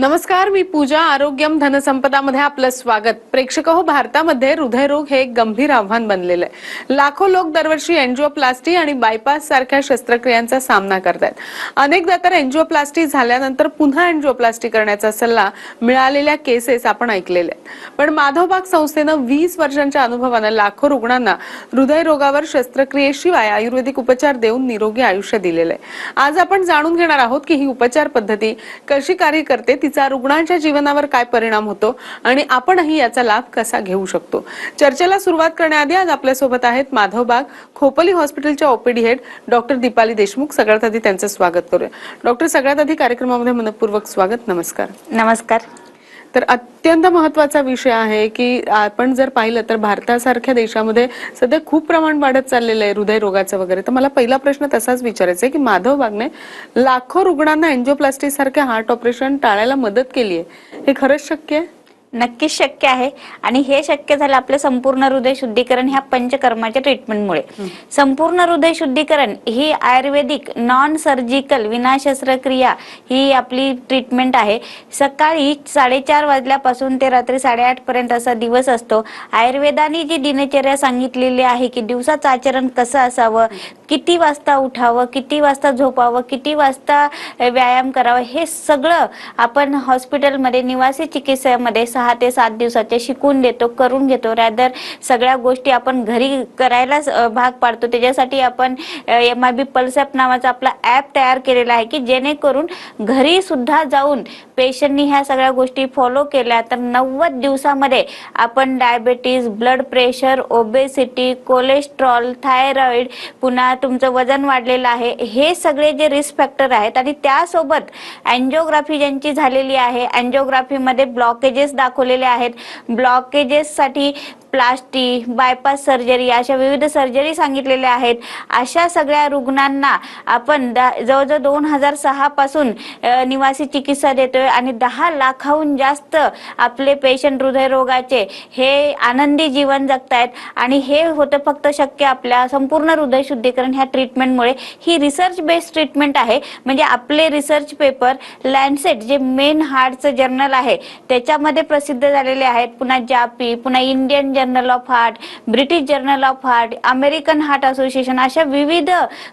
नमस्कार मी पूजा आरोग्यम धनसंपदा मध्ये आपलं स्वागत. प्रेक्षक हो भारतामध्ये हृदयरोग हे एक गंभीर आव्हान बनलेलं आहे. लाखो लोक दरवर्षी एन्जिओप्लास्टी आणि बायपास सारख्या शस्त्रक्रियांचा सामना करतात अनेकदा तर एन्जिओप्लास्टी झाल्यानंतर पुन्हा एन्जिओप्लास्टी करण्याचा सल्ला मिळालेल्या केसेस आपण ऐकलेले आहेत. पण माधवबाग संस्थेनं वीस वर्षांच्या अनुभवानं लाखो रुग्णांना हृदयरोगावर शस्त्रक्रियेशिवाय आयुर्वेदिक उपचार देऊन निरोगी आयुष्य दिलेलं आहे. आज आपण जाणून घेणार आहोत की ही उपचार पद्धती कशी कार्य करते तिचा रुग्णांच्या जीवनावर काय परिणाम होतो आणि आपणही याचा लाभ कसा घेऊ शकतो? चर्चेला सुरुवात करण्याआधी आज आपल्यासोबत आहेत माधवबाग खोपोली हॉस्पिटलच्या OPD head doctor Deepali Deshmukh. सगळ्यात आधी त्यांचं स्वागत करूया. डॉक्टर सगळ्यात आधी कार्यक्रमामध्ये मनपूर्वक स्वागत. नमस्कार. नमस्कार. तर अत्यंत महत्त्वाचा विषय आहे की आपण जर पाहिलं तर भारतासारख्या देशामध्ये सध्या खूप प्रमाण वाढत चाललेलं आहे हृदयरोगाचं वगैरे. तर मला पहिला प्रश्न तसाच विचारायचा आहे की माधव बागने लाखो रुग्णांना एन्जिओप्लास्टी सारखे हार्ट ऑपरेशन टाळायला मदत केली आहे हे खरंच शक्य आहे? नक्कीच शक्य आहे. आणि हे शक्य झालं आपलं संपूर्ण हृदय शुद्धीकरण ह्या पंचकर्माच्या ट्रीटमेंटमुळे संपूर्ण हृदय शुद्धीकरण ही आयुर्वेदिक नॉन सर्जिकल विना शस्त्रक्रिया ही आपली ट्रीटमेंट आहे. सकाळी साडेचार वाजल्यापासून ते रात्री साडेआठ पर्यंत असा दिवस असतो. आयुर्वेदाने जी दिनचर्या सांगितलेली आहे की दिवसाचं आचरण कसं असावं किती वाजता उठावं किती वाजता झोपावं किती वाजता व्यायाम करावा हे सगळं आपण हॉस्पिटलमध्ये निवासी चिकित्सामध्ये सहा ते सात दिवसाचे शिकून देतो करून घेतो. रॅदर सगळ्या गोष्टी आपण घरी करायलाच भाग पाडतो. त्याच्यासाठी आपण एम आय बी पल्सॅप नावाचा आपला ॲप तयार केलेला आहे की जेणेकरून घरी सुद्धा जाऊन पेशंटनी ह्या सगळ्या गोष्टी फॉलो केल्या तर नव्वद दिवसामध्ये आपण diabetes blood pressure obesity cholesterol thyroid पुन्हा तुमचं वजन वाढलेलं आहे. हे सगळे जे रिस्क फॅक्टर आहेत आणि त्यासोबत अँजिओग्राफी ज्यांची झालेली आहे अँजिओग्राफीमध्ये ब्लॉकेजेस दाखवलेले आहेत. ब्लॉकेजेससाठी प्लास्टी बायपास सर्जरी अशा विविध सर्जरी सांगितलेल्या आहेत. अशा सगळ्या रुग्णांना आपण जवळजवळ दोन हजार सहा पासून निवासी चिकित्सा देतोय आणि दहा लाखाहून जास्त आपले पेशंट हृदयरोगाचे हे आनंदी जीवन जगतायत. आणि हे होतं फक्त शक्य आपल्या संपूर्ण हृदय शुद्धीकरण ह्या ट्रीटमेंटमुळे ही रिसर्च बेस्ड ट्रीटमेंट आहे. म्हणजे आपले रिसर्च पेपर लँडसेट जे मेन हार्टचं जर्नल आहे त्याच्यामध्ये प्रसिद्ध झालेले आहेत. पुन्हा जापी पुन्हा Indian journal of heart British journal of heart American heart association अशा विविध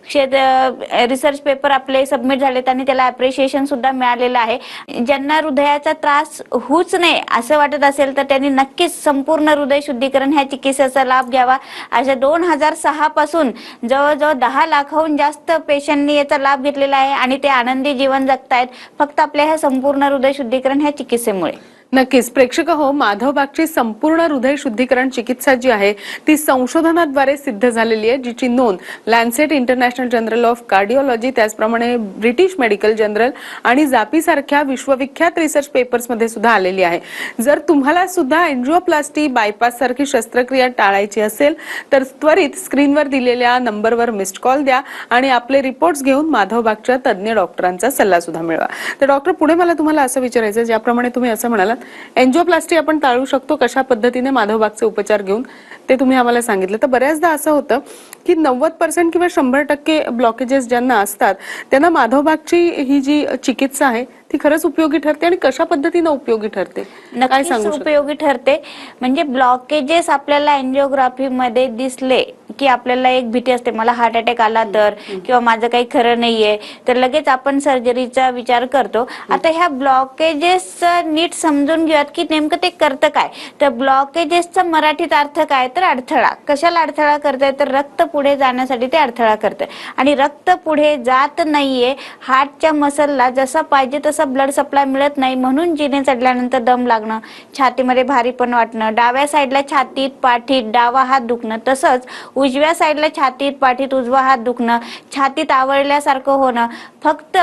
क्षेत्र रिसर्च पेपर आपले सबमिट झालेत आणि त्याला अप्रिशिएशन सुद्धा मिळालेलं आहे. ज्यांना हृदयाचा त्रास होऊच नये असं वाटत असेल तर त्यांनी नक्कीच संपूर्ण हृदय शुद्धीकरण ह्या चिकित्सेचा लाभ घ्यावा. अशा दोन हजार सहा पासून जवळजवळ दहा लाखाहून जास्त पेशंटनी याचा लाभ घेतलेला आहे आणि ते आनंदी जीवन जगतायत. फक्त आपल्या ह्या संपूर्ण हृदय शुद्धीकरण ह्या चिकित्सेमुळे. नक्कीच. प्रेक्षक हो माधवबागची संपूर्ण हृदय शुद्धीकरण चिकित्सा जी आहे ती संशोधनाद्वारे सिद्ध झालेली आहे जिची नोंद Lancet international journal of cardiology त्याचप्रमाणे ब्रिटिश मेडिकल जनरल आणि जापी सारख्या विश्वविख्यात रिसर्च पेपर्समध्ये सुद्धा आलेली आहे. जर तुम्हाला सुद्धा एन्जिओप्लास्टी बायपास सारखी शस्त्रक्रिया टाळायची असेल तर त्वरित स्क्रीनवर दिलेल्या नंबरवर मिस्ड कॉल द्या आणि आपले रिपोर्ट्स घेऊन माधवबागच्या तज्ज्ञ डॉक्टरांचा सल्ला सुद्धा मिळवा. तर डॉक्टर पुढे मला तुम्हाला असं विचारायचं ज्याप्रमाणे तुम्ही असं म्हणालात एन्जिओप्लास्टी आपण टाळू शकतो कशा पद्धतीने माधवबागचे उपचार घेऊन ते तुम्ही आम्हाला सांगितलं. तर बऱ्याचदा असं होतं की नव्वद पर्सेंट किंवा शंभर टक्के ब्लॉकेजेस ज्यांना असतात त्यांना माधवबागची ही जी चिकित्सा आहे ती खरंच उपयोगी ठरते आणि कशा पद्धतीनं उपयोगी ठरते? काय नक्कीच उपयोगी ठरते. म्हणजे ब्लॉकेजेस आपल्याला अँजिओग्राफी मध्ये दिसले की आपल्याला एक भीती असते मला हार्ट अटॅक आला तर किंवा माझं काही खरं नाहीये तर लगेच आपण सर्जरीचा विचार करतो. आता ह्या ब्लॉकेजेस नीट समजून घेऊयात की नेमकं ते करतं काय? तर ब्लॉकेजेसचा मराठीत अर्थ काय? तर अडथळा. कशाला अडथळा करतंय? तर रक्त पुढे जाण्यासाठी ते अडथळा करते. आणि रक्त पुढे जात नाहीये. हार्टच्या मसलला जसा पाहिजे तसा ब्लड सप्लाय मिळत नाही. म्हणून जिने चढल्यानंतर दम लागणं छातीमध्ये भारीपण वाटणं डाव्या साईडला छातीत पाठीत डावा हात दुखणं तसंच उजव्या साईडला छातीत पाठीत उजवा हात दुखणं छातीत आवळल्यासारखं होणं फक्त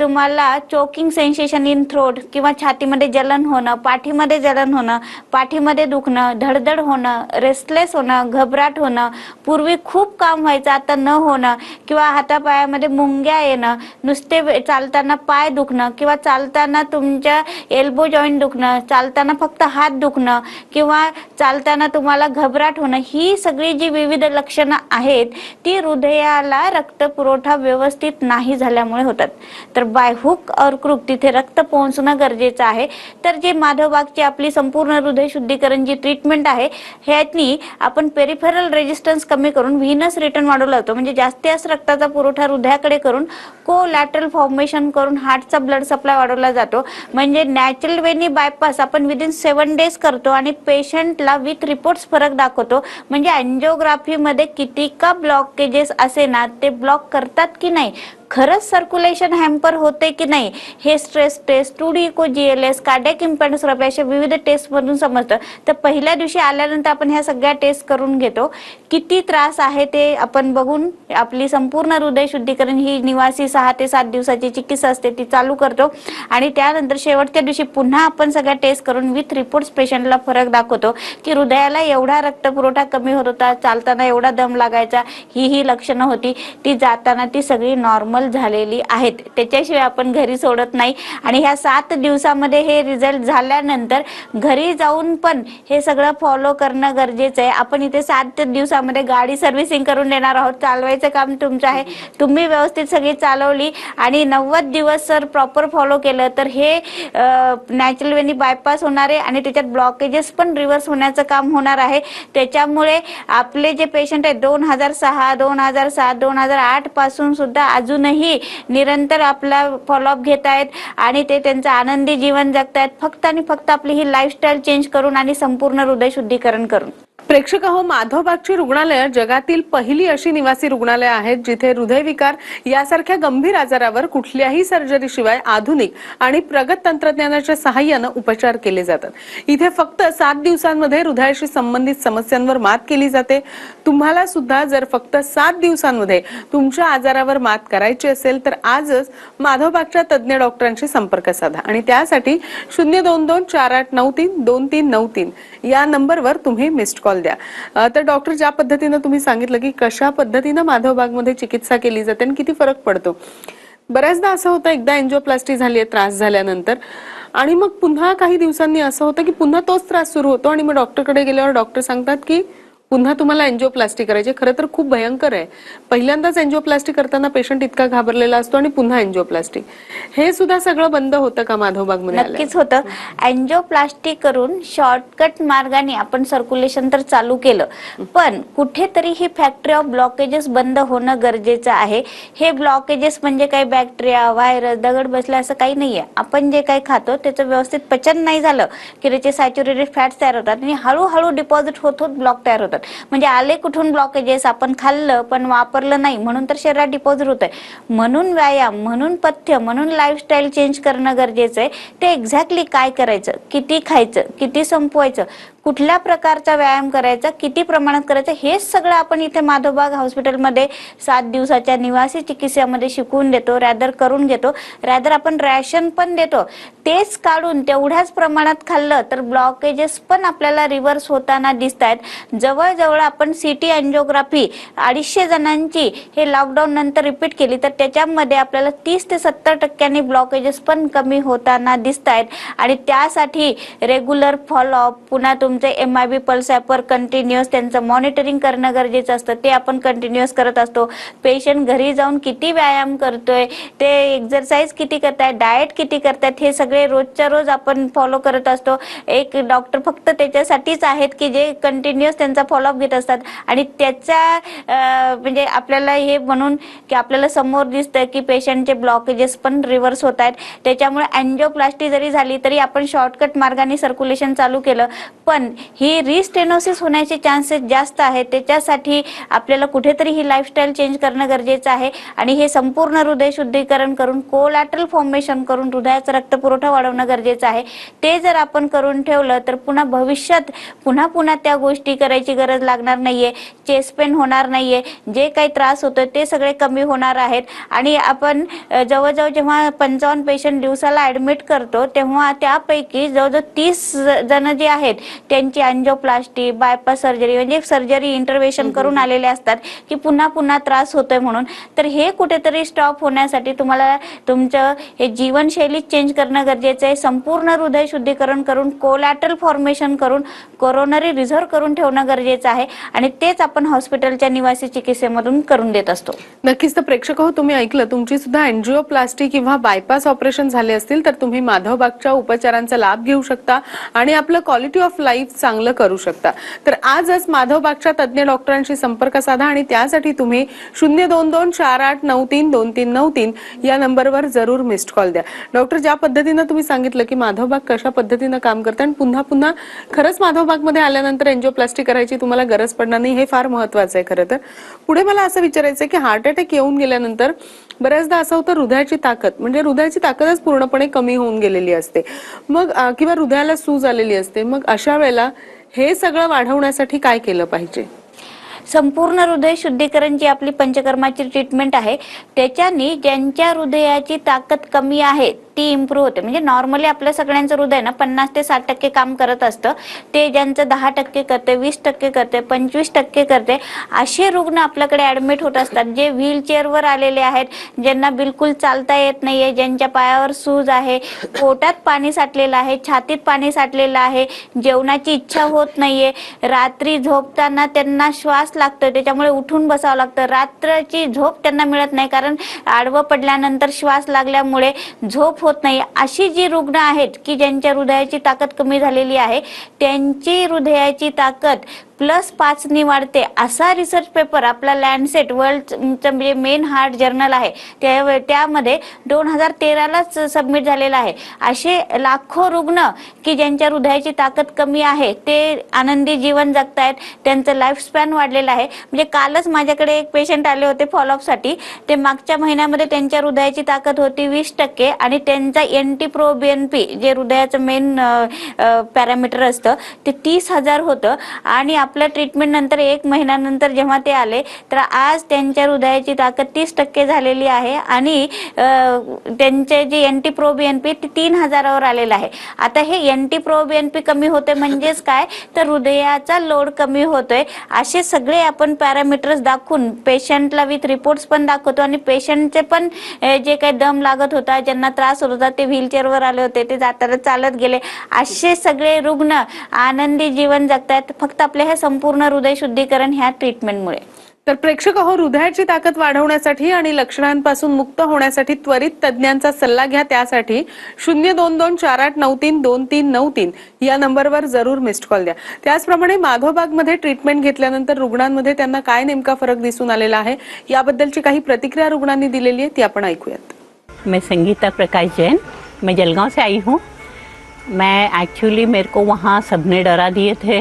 तुम्हाला चोकिंग सेन्सेशन इन थ्रोट किंवा छातीमध्ये जलन होणं पाठीमध्ये जलन होणं पाठीमध्ये दुखणं धडधड होणं रेस्टलेस होणं घबराट होणं पूर्वी खूप खूप काम व्हायचं. आता न होणं किंवा हातापायामध्ये मुंग्या येणं नुसते चालताना पाय दुखणं किंवा चालताना तुमच्या एल्बो जॉईंट दुखणं चालताना फक्त हात दुखणं किंवा चालताना तुम्हाला घबराट होणं ही सगळी जी विविध लक्षणं आहेत ती हृदयाला रक्त पुरवठा व्यवस्थित नाही झाल्यामुळे होतात. तर बाय हुक और क्रुक तिथे रक्त पोहोचणं गरजेचं आहे. तर जे माधवबागची आपली संपूर्ण हृदय शुद्धीकरण जी ट्रीटमेंट आहे ह्यातनी आपण पेरिफेरल रेजिस्टन्स कमी करून व्हीनस रिटर्न वाढवला जातो म्हणजे जास्तीत जास्त रक्ताचा पुरवठा हृदयाकडे करून को लॅटरल फॉर्मेशन करून हार्टचा ब्लड सप्लाय वाढवला जातो. म्हणजे नॅचरल वेनी बायपास आपण विदिन सेवन डेज करतो आणि पेशंटला विथ रिपोर्ट्स फरक दाखवतो. म्हणजे अँजिओग्राफीमध्ये किती का ब्लॉकेजेस असे ना ते ब्लॉक करतात की नाही? खरंच सर्क्युलेशन हॅम्पर होते की नाही? हे stress test two D echo G L S cardiac इम्पॅन्सोग्राफी अशा विविध टेस्टमधून समजतं. तर पहिल्या दिवशी आल्यानंतर आपण ह्या सगळ्या टेस्ट करून घेतो. किती त्रास आहे ते आपण बघून आपली संपूर्ण हृदय शुद्धीकरण ही निवासी सहा ते सात दिवसाची चिकित्सा असते ती चालू करतो. आणि त्यानंतर शेवटच्या दिवशी पुन्हा आपण सगळ्या टेस्ट करून विथ रिपोर्ट्स पेशंटला फरक दाखवतो की हृदयाला एवढा रक्तपुरवठा कमी होत होता चालताना एवढा दम लागायचा ही ही लक्षणं होती. ती जाताना ती सगळी नॉर्मल झालेली आहेत. त्याच्याशिवाय आपण घरी सोडत नाही. आणि ह्या सात दिवसामध्ये हे रिझल्ट झाल्यानंतर घरी जाऊन पण हे सगळं फॉलो करणं गरजेचं आहे. आपण इथे सात दिवसामध्ये गाडी सर्व्हिसिंग करून देणार आहोत. चालवायचं काम तुमचं आहे. तुम्ही व्यवस्थित सगळी चालवली आणि नव्वद दिवस जर प्रॉपर फॉलो केलं तर हे नॅचरल वेनी बायपास होणार आहे आणि त्याच्यात ब्लॉकेजेस पण रिव्हर्स होण्याचं काम होणार आहे. त्याच्यामुळे आपले जे पेशंट आहेत दोन हजार सहा दोन हजार सात दोन हजार आठपासून सुद्धा अजूनही निरंतर आपला फॉलोअप घेत आहेत आणि ते त्यांचं आनंदी जीवन जगतायत. फक्त आणि फक्त आपली ही लाईफस्टाईल चेंज करून आणि संपूर्ण हृदय शुद्धीकरण करून. प्रेक्षक हो माधवबागची रुग्णालयं जगातील पहिली अशी निवासी रुग्णालय आहेत जिथे हृदयविकार यासारख्या गंभीर आजारावर कुठल्याही सर्जरीशिवाय आधुनिक आणि प्रगत तंत्रज्ञानाच्या सहाय्यानं उपचार केले जातात. इथे फक्त सात दिवसांमध्ये हृदयाशी संबंधित समस्यांवर मात केली जाते. तुम्हाला सुद्धा जर फक्त सात दिवसांमध्ये तुमच्या आजारावर मात करायची असेल तर आजच माधवबागच्या तज्ज्ञ डॉक्टरांशी संपर्क साधा. आणि त्यासाठी शून्य दोन दोन चार आठ नऊ तीन दोन तीन नऊ तीन या नंबरवर तुम्ही मिस्ड कॉल द्या. तर डॉक्टर ज्या पद्धतीनं तुम्ही सांगितलं की कशा पद्धतीनं माधवबागमध्ये चिकित्सा केली जाते आणि किती फरक पडतो. बऱ्याचदा असं होतं एकदा एन्जिओप्लास्टी झाली आहे त्रास झाल्यानंतर. आणि मग पुन्हा काही दिवसांनी असं होतं की पुन्हा तोच त्रास सुरू होतो आणि मग डॉक्टरकडे गेल्यावर डॉक्टर सांगतात की पुन्हा तुम्हाला एन्जिओप्लास्टी करायची खरं तर खूप भयंकर आहे. पहिल्यांदाच एन्जिओप्लास्टी करताना पेशंट इतका घाबरलेला असतो आणि पुन्हा एन्जिओप्लास्टी हे सुद्धा सगळं बंद होतं का माधवबागमध्ये आल्यावर? नक्कीच होतं. अँजिओप्लास्टी करून शॉर्टकट मार्गाने आपण सर्क्युलेशन तर चालू केलं. पण कुठेतरी ही फॅक्टरी ऑफ ब्लॉकेजेस बंद होणं गरजेचं आहे. हे ब्लॉकेजेस म्हणजे काही बॅक्टेरिया व्हायरस दगड बसला असं काही नाहीये. आपण जे काही खातो त्याचं व्यवस्थित पचन नाही झालं की त्याचे सॅच्युरेटेड फॅट्स तयार होतात आणि हळूहळू डिपॉझिट होत होत ब्लॉक तयार होतात. म्हणजे आले कुठून ब्लॉकेजेस आपण खाल्लं पण वापरलं नाही. म्हणून तर शरीरात डिपॉझिट होत आहे म्हणून व्यायाम म्हणून पथ्य म्हणून लाईफस्टाईल चेंज करणं गरजेचं आहे. ते एक्झॅक्टली काय करायचं? किती खायचं? किती संपवायचं? कुठल्या प्रकारचा व्यायाम करायचा किती प्रमाणात करायचं हेच सगळं आपण इथे माधोबाग हॉस्पिटलमध्ये सात दिवसाच्या निवासी चिकित्सामध्ये शिकवून देतो रॅदर करून घेतो. रॅदर आपण रॅशन पण देतो. तेच काढून तेवढ्याच प्रमाणात खाल्लं तर ब्लॉकेजेस पण आपल्याला रिव्हर्स होताना दिसत आहेत जवळजवळ आपण सिटी अँजिओग्राफी अडीचशे जणांची हे लॉकडाऊन नंतर रिपीट केली तर त्याच्यामध्ये आपल्याला तीस ते सत्तर टक्क्यांनी ब्लॉकेजेस पण कमी होताना दिसत आहेत आणि त्यासाठी रेग्युलर फॉलोअप पुन्हा तुमचे एम आय बी पल्स ॲपवर कंटिन्युअस त्यांचं मॉनिटरिंग करणं गरजेचं असतं. ते आपण कंटिन्युअस करत असतो. पेशंट घरी जाऊन किती व्यायाम करतोय ते एक्झरसाईज किती करतायत डाएट किती करतायत हे सगळे रोजच्या रोज आपण फॉलो करत असतो. एक डॉक्टर फक्त त्याच्यासाठीच आहेत की जे कंटिन्युअस त्यांचा फॉलोअप घेत असतात. आणि त्याच्या म्हणजे आपल्याला हे म्हणून की आपल्याला समोर दिसतं की पेशंटचे ब्लॉकेजेस पण रिव्हर्स होत आहेत. त्याच्यामुळे अँजिओप्लास्टी जरी झाली तरी आपण शॉर्टकट मार्गाने सर्क्युलेशन चालू केलं. पण ही रिस्टेनोसिस होण्याचे चान्सेस जास्त आहेत. त्याच्यासाठी आपल्याला कुठेतरी ही लाईफस्टाईल चेंज करणं गरजेचं आहे. आणि हे संपूर्ण हृदय शुद्धीकरण करून कोलॅटरल फॉर्मेशन करून हृदयाचा रक्तपुरवठा वाढवणं गरजेचं आहे. ते जर आपण करून ठेवलं तर पुन्हा भविष्यात पुन्हा पुन्हा त्या गोष्टी करायची गरज लागणार नाहीये. चेस्ट पेन होणार नाहीये. जे काही त्रास होतो ते सगळे कमी होणार आहेत. आणि आपण जवळजवळ जेव्हा पंचावन्न पेशंट दिवसाला ऍडमिट करतो तेव्हा त्यापैकी जवळजवळ तीस जण जे आहेत ते त्यांची अँजिओप्लास्टी बायपास सर्जरी म्हणजे सर्जरी इंटरव्हेशन करून आलेले असतात की पुन्हा पुन्हा त्रास होतोय म्हणून. तर हे कुठेतरी स्टॉप होण्यासाठी तुम्हाला तुमचं हे जीवनशैली चेंज करणं गरजेचं आहे. संपूर्ण हृदय शुद्धीकरण करून कोलॅटरल फॉर्मेशन करून कोरोनरी रिझर्व्ह करून ठेवणं गरजेचं आहे. आणि तेच आपण हॉस्पिटलच्या निवासी चिकित्सेमधून करून देत असतो. नक्कीच तर प्रेक्षक हो तुम्ही ऐकलं. तुमची सुद्धा अँजिओप्लास्टी किंवा बायपास ऑपरेशन झाले असतील तर तुम्ही माधवबागच्या उपचारांचा लाभ घेऊ शकता. आणि आपलं क्वालिटी ऑफ लाईफ चांगलं करू शकता. तर आजच माधवबागच्या तज्ज्ञ डॉक्टरांशी संपर्क साधा आणि त्यासाठी तुम्ही शून्य दोन दोन चार आठ नऊ तीन दोन तीन नऊ तीन या नंबरवर जरूर मिस्ड कॉल द्या. डॉक्टर ज्या पद्धतीनं तुम्ही सांगितलं की माधवबाग कशा पद्धतीनं काम करतं आणि पुन्हा पुन्हा खरंच माधवबागमध्ये आल्यानंतर एन्जिओप्लास्टी करायची तुम्हाला गरज पडणार नाही हे फार महत्वाचं आहे खरं तर. पुढे मला असं विचारायचं आहे की हार्ट अटॅक येऊन गेल्यानंतर बऱ्याचदा असं होतं हृदयाची ताकद म्हणजे हृदयाची ताकदच पूर्णपणे कमी होऊन गेलेली असते. मग किंवा हृदयाला सूज आलेली असते. मग अशा वेळेस वेळेला हे सगळं वाढवण्यासाठी काय केलं पाहिजे? संपूर्ण हृदय शुद्धीकरण जी आपली पंचकर्माची ट्रीटमेंट आहे त्याच्यानी ज्यांच्या हृदयाची ताकद कमी आहे ती इम्प्रूव्ह होते. म्हणजे नॉर्मली आपल्या सगळ्यांचं हृदय ना पन्नास ते साठ टक्के काम करत असतं. ते ज्यांचं दहा टक्के करते वीस टक्के करते पंचवीस टक्के करते असे रुग्ण आपल्याकडे ऍडमिट होत असतात. जे व्हीलचेअरवर आलेले आहेत ज्यांना बिलकुल चालता येत नाहीये ज्यांच्या पायावर सूज आहे पोटात पाणी साठलेलं आहे छातीत पाणी साठलेलं आहे जेवणाची इच्छा होत नाहीये रात्री झोपताना त्यांना श्वास लागतो त्याच्यामुळे उठून बसावं लागतं. रात्रची झोप त्यांना मिळत नाही कारण आडवं पडल्यानंतर श्वास लागल्यामुळे झोप होत नाही. अशी जी रुग्ण आहेत की ज्यांच्या हृदयाची ताकद कमी झालेली आहे त्यांची हृदयाची ताकद प्लस पाचनी वाढते. असा रिसर्च पेपर आपला लँडसेट वर्ल्ड म्हणजे मेन हार्ट जर्नल आहे. त्या त्यामध्ये दोन हजार तेरालाच सबमिट झालेला आहे. असे लाखो रुग्ण की ज्यांच्या हृदयाची ताकद कमी आहे ते आनंदी जीवन जगतायत. त्यांचं लाईफ स्पॅन वाढलेलं आहे. म्हणजे कालच माझ्याकडे एक पेशंट आले होते फॉलोअपसाठी ते मागच्या महिन्यामध्ये त्यांच्या हृदयाची ताकद होती वीस टक्के आणि त्यांचा N T pro B N P जे हृदयाचं मेन पॅरामीटर असतं ते तीस हजार होतं. आणि आपल्या ट्रीटमेंट नंतर एक महिन्यानंतर जेव्हा ते आले तर आज त्यांच्या हृदयाची ताकद तीस टक्के झालेली आहे. आणि त्यांचे जे N T pro B N P ते तीन हजारावर आलेलं आहे. आता हे N T pro B N P कमी होते म्हणजेच काय? तर हृदयाचा लोड कमी होतोय. असे सगळे आपण पॅरामीटर्स दाखवून पेशंटला विथ रिपोर्ट्स पण दाखवतो. आणि पेशंटचे पण जे काही दम लागत होता ज्यांना त्रास सुद्धा ते व्हीलचेअरवर आले होते. ते जाताना चालत गेले. असे सगळे रुग्ण आनंदी जीवन जगतायत. फक्त आपले ह्या संपूर्ण हृदय शुद्धीकरण ह्या ट्रीटमेंटमुळे तर प्रेक्षक हो हृदयाची ताकद वाढवण्यासाठी आणि लक्षणांपासून मुक्त होण्यासाठी त्वरित तज्ज्ञांचा सल्ला घ्या त्यासाठी शून्य दोन दोन चार आठ नऊ तीन दोन तीन नऊ तीन या नंबरवर जरूर मिस्ड कॉल द्या. त्याचप्रमाणे माधवबागमध्ये ट्रीटमेंट घेतल्यानंतर रुग्णांमध्ये त्यांना काय नेमका फरक दिसून आलेला आहे याबद्दलची काही प्रतिक्रिया रुग्णांनी दिलेली आहे ती आपण ऐकूयात. मैं संगीता प्रकाश जैन, मैं जलगांव से आई हूँ। मैं एक्चुअली मेरे को वहाँ सबने डरा दिए थे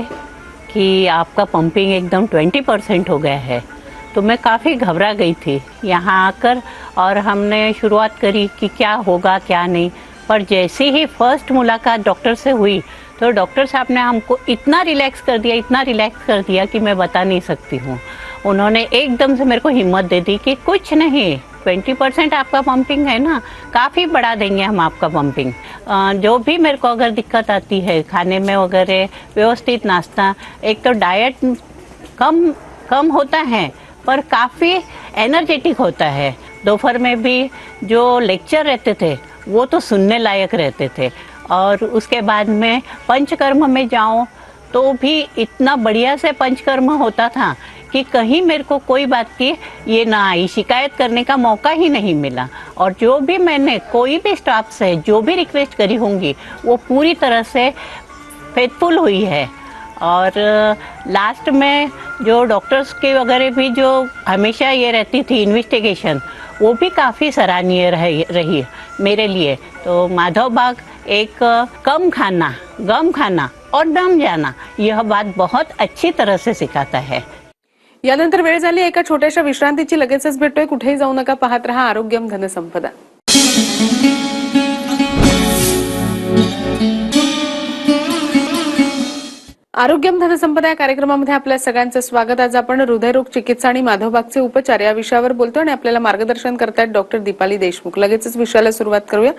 कि आपका पंपिंग एकदम ट्वेंटी परसेंट हो गया है। तो मैं काफ़ी घबरा गई थी यहाँ आकर और हमने शुरुआत करी कि क्या होगा, क्या नहीं। पर जैसे ही फ़र्स्ट मुलाकात डॉक्टर से हुई तो डॉक्टर साहब ने हमको इतना रिलैक्स कर दिया, इतना रिलैक्स कर दिया कि मैं बता नहीं सकती हूँ। उन्होंने एकदम से मेरे को हिम्मत दे दी कि कुछ नहीं। ट्वेंटी परसेंट आपका पंपिंग है ना, काफ़ी बढ़ा देंगे हम आपका पंपिंग। जो भी मेरे को अगर दिक्कत आती है, खाने में वगैरह, व्यवस्थित नाश्ता, एक तो डाइट कम कम होता है, पर काफ़ी एनर्जेटिक होता है। दोपहर में भी जो लेक्चर रहते थे, वो तो सुनने लायक रहते थे। और उसके बाद में पंचकर्म में जाऊँ तो भी इतना बढ़िया से पंचकर्म होता था कि कहीं मेरे को कोई बात की, ये ना आई। शिकायत करने का मौका ही नहीं मिला। और जो भी मैंने, कोई भी स्टाफ से जो भी रिक्वेस्ट करी होंगी, वो पूरी तरह से फेथफुल हुई है। और लास्ट में जो डॉक्टर्स के वगैरह भी जो हमेशा ये रहती थी इन्वेस्टिगेशन, वो भी काफ़ी सराहनीय रही रही मेरे लिए। तो माधव बाग, एक कम खाना, गम खाना और दम जाना, यह बात बहुत अच्छी तरह से सिखाता है। यानंतर वेळ झाली एका छोट्याशा विश्रांतीची लगेचच भेटतोय. कुठेही जाऊ नका पाहत रहा आरोग्यम धनसंपदा आरोग्यम धनसंपदा या कार्यक्रमामध्ये आपल्या सगळ्यांचं स्वागत. आज आपण हृदयरोग चिकित्सा आणि माधवबागचे उपचार या विषयावर बोलतो आणि आपल्याला मार्गदर्शन करतायत डॉक्टर दीपाली देशमुख. लगेचच विषयाला सुरुवात करूया.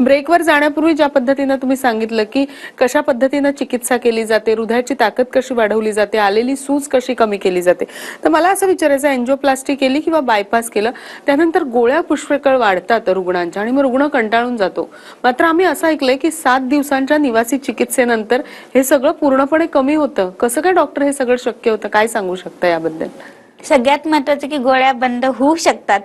ब्रेकवर जाण्यापूर्वी ज्या पद्धतीनं तुम्ही सांगितलं की कशा पद्धतीनं चिकित्सा केली जाते हृदयाची ताकद कशी वाढवली जाते आलेली सूज कशी कमी केली जाते तर मला असं विचारायचं एन्जिओप्लास्टी केली किंवा बायपास केलं त्यानंतर गोळ्या पुष्कळ वाढतात रुग्णांच्या आणि मग रुग्ण कंटाळून जातो. मात्र आम्ही असं ऐकलंय की सात दिवसांच्या निवासी चिकित्सेनंतर हे सगळं पूर्णपणे कमी होतं. कसं काय डॉक्टर हे सगळं शक्य होतं? काय सांगू शकता याबद्दल? सगळ्यात महत्वाचं की गोळ्या बंद होऊ शकतात.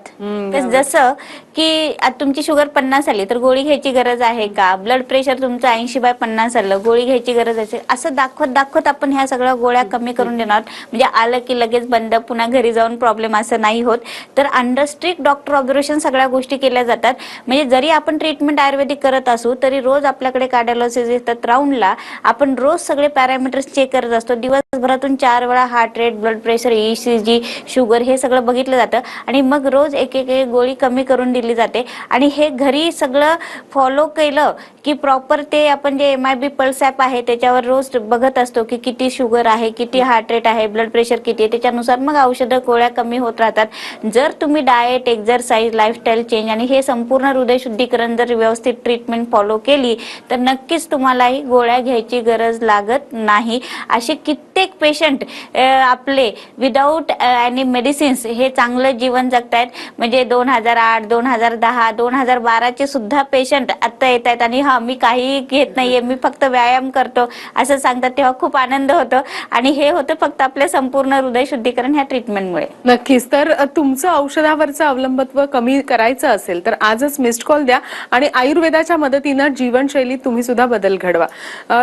तर जसं की आता तुमची शुगर पन्नास आली तर गोळी घ्यायची गरज आहे का? ब्लड प्रेशर तुमचं ऐंशी बाय पन्नास आलं गोळी घ्यायची गरज असेल असं दाखवत दाखवत आपण ह्या सगळ्या गोळ्या कमी करून देणार. म्हणजे आलं की लगेच बंद पुन्हा घरी जाऊन प्रॉब्लेम असं नाही होत. तर अंडर स्ट्रिक्ट डॉक्टर ऑब्झर्वेशन सगळ्या गोष्टी केल्या जातात. म्हणजे जरी आपण ट्रीटमेंट आयुर्वेदिक करत असू तरी रोज आपल्याकडे कार्डिओलॉजिस्ट येतात राऊंडला आपण रोज सगळे पॅरामीटर्स चेक करत असतो. दिवसभरातून चार वेळा heart rate blood pressure ECG sugar हे सगळं बघितलं जातं. आणि मग रोज एक एक एक गोळी कमी करून दिली जाते. आणि हे घरी सगळं फॉलो केलं की प्रॉपर ते आपण जे M I B pulse app आहे त्याच्यावर रोज बघत असतो की किती शुगर आहे किती हार्ट रेट आहे ब्लड प्रेशर किती आहे त्याच्यानुसार मग औषधं गोळ्या कमी होत राहतात. जर तुम्ही डाएट एक्झरसाईज लाईफस्टाईल चेंज आणि हे संपूर्ण हृदय शुद्धीकरण जर व्यवस्थित ट्रीटमेंट फॉलो केली तर नक्कीच तुम्हालाही गोळ्या घ्यायची गरज लागत नाही. असे कित्येक पेशंट आपले विदाऊट आणि मेडिसिन्स हे चांगलं जीवन जगतायत. म्हणजे दोन हजार आठ दोन हजार दहा दोन हजार बाराचे सुद्धा पेशंट आत्ता येत आहेत आणि हा मी काही घेत नाहीये मी फक्त व्यायाम करतो असं सांगतात तेव्हा खूप आनंद होतो. आणि हे होतं फक्त आपल्या संपूर्ण हृदय शुद्धीकरण ह्या ट्रीटमेंटमुळे नक्कीच. तर तुमचं औषधावरचं अवलंबत्व कमी करायचं असेल तर आजच मिस्ड कॉल द्या आणि आयुर्वेदाच्या मदतीनं जीवनशैलीत तुम्ही सुद्धा बदल घडवा.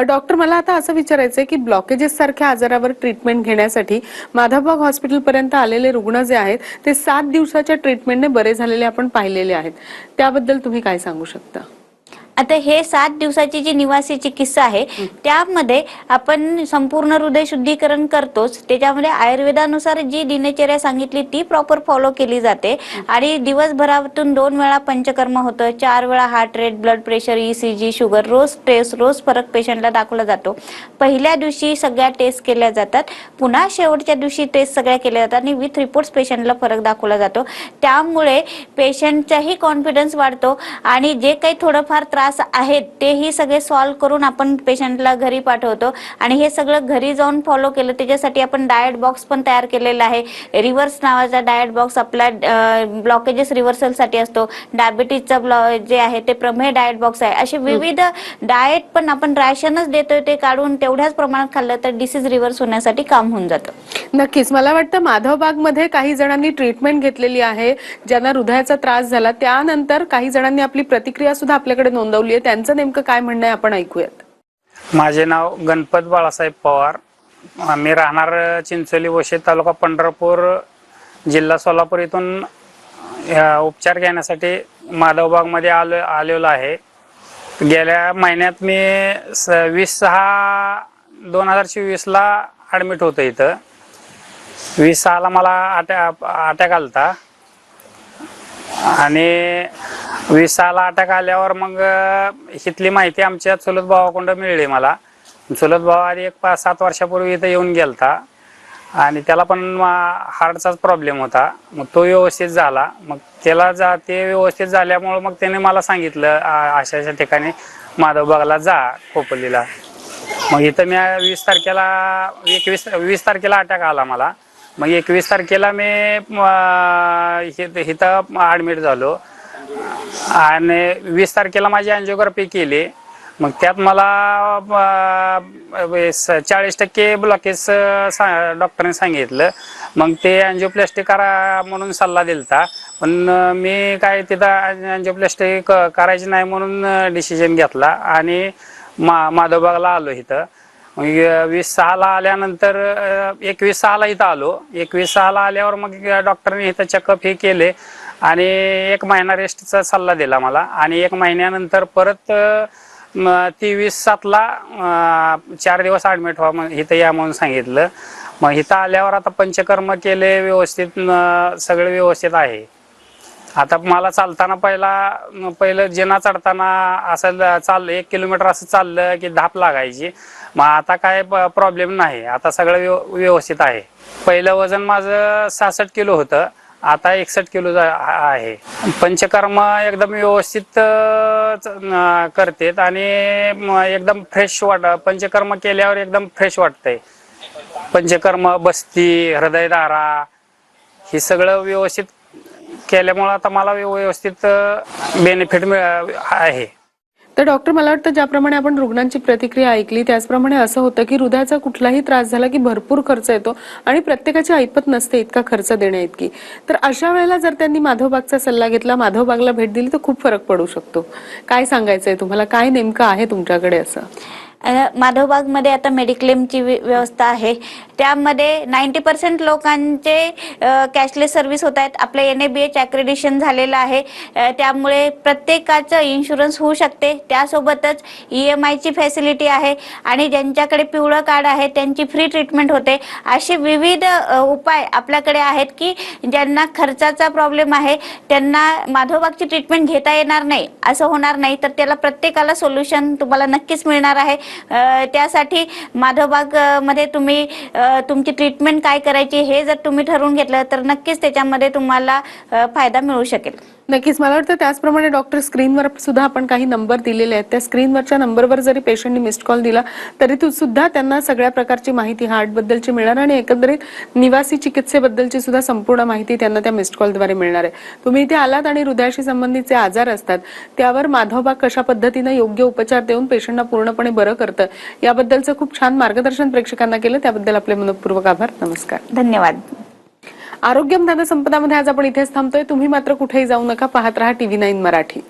डॉक्टर मला आता असं विचारायचंय की ब्लॉकेजेस सारख्या आजारावर ट्रीटमेंट घेण्यासाठी माधवबाग हॉस्पिटल आतापर्यंत आलेले रुग्ण जे आहेत ते सात दिवसाच्या ट्रीटमेंटने बरे झालेले आपण पाहिलेले आहेत. त्याबद्दल तुम्ही काय सांगू शकता? आता हे सात दिवसाची जी निवासी चिकित्सा आहे त्यामध्ये आपण संपूर्ण हृदय शुद्धीकरण करतोच. त्याच्यामध्ये आयुर्वेदानुसार जी दिनचर्या सांगितली ती प्रॉपर फॉलो केली जाते. आणि दिवसभरातून दोन वेळा पंचकर्म होतं. चार वेळा heart rate blood pressure ECG sugar रोज टेस्ट रोज फरक पेशंटला दाखवला जातो. पहिल्या दिवशी सगळ्या टेस्ट केल्या जातात. पुन्हा शेवटच्या दिवशी टेस्ट सगळ्या केल्या जातात आणि विथ रिपोर्ट्स पेशंटला फरक दाखवला जातो. त्यामुळे पेशंटचाही कॉन्फिडन्स वाढतो. आणि जे काही थोडंफार त्रास आहेत तेही सगळे सॉल्व्ह करून आपण पेशंटला घरी पाठवतो. आणि हे सगळं घरी जाऊन फॉलो केलं त्याच्यासाठी आपण डाएट बॉक्स पण तयार केलेला आहे. रिव्हर्स नावाचा डाएट बॉक्स आपला ब्लॉकेजेस रिव्हर्सलसाठी असतो. डायबिटीजचा ब्लॉ जे आहे ते प्रमेय डाएट बॉक्स आहे. असे विविध डाएट पण आपण रॅशनच देतोय ते काढून तेवढ्याच प्रमाणात खाल्लं तर डिसीज रिव्हर्स होण्यासाठी काम होऊन जातं. नक्कीच. मला वाटतं माधवबागमध्ये काही जणांनी ट्रीटमेंट घेतलेली आहे ज्यांना हृदयाचा त्रास झाला. त्यानंतर काही जणांनी आपली प्रतिक्रिया सुद्धा आपल्याकडे नोंदवली आहे त्यांचं नेमकं काय म्हणणं आहे आपण ऐकूयात. माझे नाव गणपत बाळासाहेब पवार. मी राहणार चिंचोली वशे तालुका पंढरपूर जिल्हा सोलापूर इथून उपचार घेण्यासाठी माधवबागमध्ये आलो आलेलो आहे. गेल्या महिन्यात मी स वीस सहा दोन हजार चोवीसला ॲडमिट होतं इथं. वीस सहाला मला अटॅक अटॅक आलता. आणि वीस अटक आल्यावर मग इथली माहिती आमच्या चुलत भावाकडून मिळली मला. चुलत भाव आधी एक पाच सात वर्षापूर्वी इथं येऊन गेलता. आणि त्याला पण हार्टचाच प्रॉब्लेम होता. मग तो व्यवस्थित झाला. मग त्याला जा ते व्यवस्थित झाल्यामुळं मग त्याने मला सांगितलं अशा अशा ठिकाणी माधवबागला जा खोपलीला मग इथं मी वीस तारखेला एकवीस वीस तारखेला अटॅक आला मला. मग एकवीस तारखेला मी इथं ॲडमिट झालो. आणि वीस तारखेला माझी अँजिओग्राफी केली. मग त्यात मला चाळीस टक्के ब्लॉकेज डॉक्टरने सांगितलं. मग ते अँजिओप्लॅस्टिक करा म्हणून सल्ला दिलता. पण मी काय तिथं अँजिओप्लॅस्टिक करायची नाही म्हणून डिसिजन घेतला आणि मा माधवबागला आलो इथं. मग वीस सहाला आल्यानंतर एकवीस सहाला इथं आलो. एकवीस सहाला आल्यावर मग डॉक्टरने इथं चेकअप हे केले. आणि एक महिना रेस्टचा सल्ला दिला मला. आणि एक महिन्यानंतर परत तेवीस सातला चार दिवस ॲडमिट व्हा मग इथं या म्हणून सांगितलं. मग इथं आल्यावर आता पंचकर्म केले व्यवस्थित सगळं व्यवस्थित आहे. आता मला चालताना पहिला पहिलं जिना चढताना असं चाल एक किलोमीटर असं चाललं की धाप लागायची. मग आता काय प्रॉब्लेम नाही. आता सगळं व्यव- व्यवस्थित आहे. पहिलं वजन माझं सहासष्ट किलो होतं. आता एकसष्ट किलो जा- आहे. पंचकर्म एकदम व्यवस्थित करतेत आणि एकदम फ्रेश वाट पंचकर्म केल्यावर एकदम फ्रेश वाटतंय. पंचकर्म बस्ती हृदयधारा हे सगळं व्यवस्थित केल्यामुळं आता मला व्यवस्थित बेनिफिट मिळ आहे. तर डॉक्टर मला वाटतं ज्याप्रमाणे आपण रुग्णांची प्रतिक्रिया ऐकली त्याचप्रमाणे असं होतं की हृदयाचा कुठलाही त्रास झाला की भरपूर खर्च येतो आणि प्रत्येकाची ऐपत नसते इतका खर्च देण्या इतकी. तर अशा वेळेला जर त्यांनी माधवबागचा सल्ला घेतला माधवबागला भेट दिली तर खूप फरक पडू शकतो. काय सांगायचंय तुम्हाला? काय नेमकं आहे तुमच्याकडे असं? माधवबागमध्ये आता मेडिक्लेमची व्यवस्था आहे. त्यामध्ये नाईन्टी पर्सेंट लोकांचे कॅशलेस सर्व्हिस होत आहेत. आपलं एन ए बी एच ॲक्रेडिशन झालेलं आहे. त्यामुळे प्रत्येकाचं इन्शुरन्स होऊ शकते. त्यासोबतच ई एम आयची फॅसिलिटी आहे आणि ज्यांच्याकडे पिवळं कार्ड आहे त्यांची फ्री ट्रीटमेंट होते. असे विविध उपाय आपल्याकडे आहेत की ज्यांना खर्चाचा प्रॉब्लेम आहे त्यांना माधवबागची ट्रीटमेंट घेता येणार नाही असं होणार नाही. तर त्याला प्रत्येकाला सोल्युशन तुम्हाला नक्कीच मिळणार आहे. त्यासाठी माधवबागमध्ये तुम्ही तुमची ट्रीटमेंट काय करायची हे जर तुम्ही ठरवून घेतलं तर नक्कीच त्याच्यामध्ये तुम्हाला फायदा मिळू शकेल. नक्कीच. मला वाटतं त्याचप्रमाणे डॉक्टर स्क्रीनवर सुद्धा आपण काही नंबर दिलेले आहेत. त्या स्क्रीनवरच्या नंबरवर जरी पेशंटने मिस्ड कॉल दिला तरी तू सुद्धा त्यांना सगळ्या प्रकारची माहिती हार्टबद्दलची मिळणार आणि एकंदरीत निवासी चिकित्सेबद्दलची सुद्धा संपूर्ण माहिती त्यांना त्या मिस्ड कॉलद्वारे मिळणार आहे. तुम्ही इथे आलात आणि हृदयाशी संबंधित जे आजार असतात त्यावर माधवबाग कशा पद्धतीनं योग्य उपचार देऊन पेशंटना पूर्णपणे बरं करतं. याबद्दलचं खूप छान मार्गदर्शन प्रेक्षकांना केलं. त्याबद्दल आपले मनपूर्वक आभार. नमस्कार. धन्यवाद. आरोग्यम धन संपदामध्ये आज आपण इथेच थांबतोय. तुम्ही मात्र कुठेही जाऊ नका. पाहत रहा टीव्ही नाईन मराठी.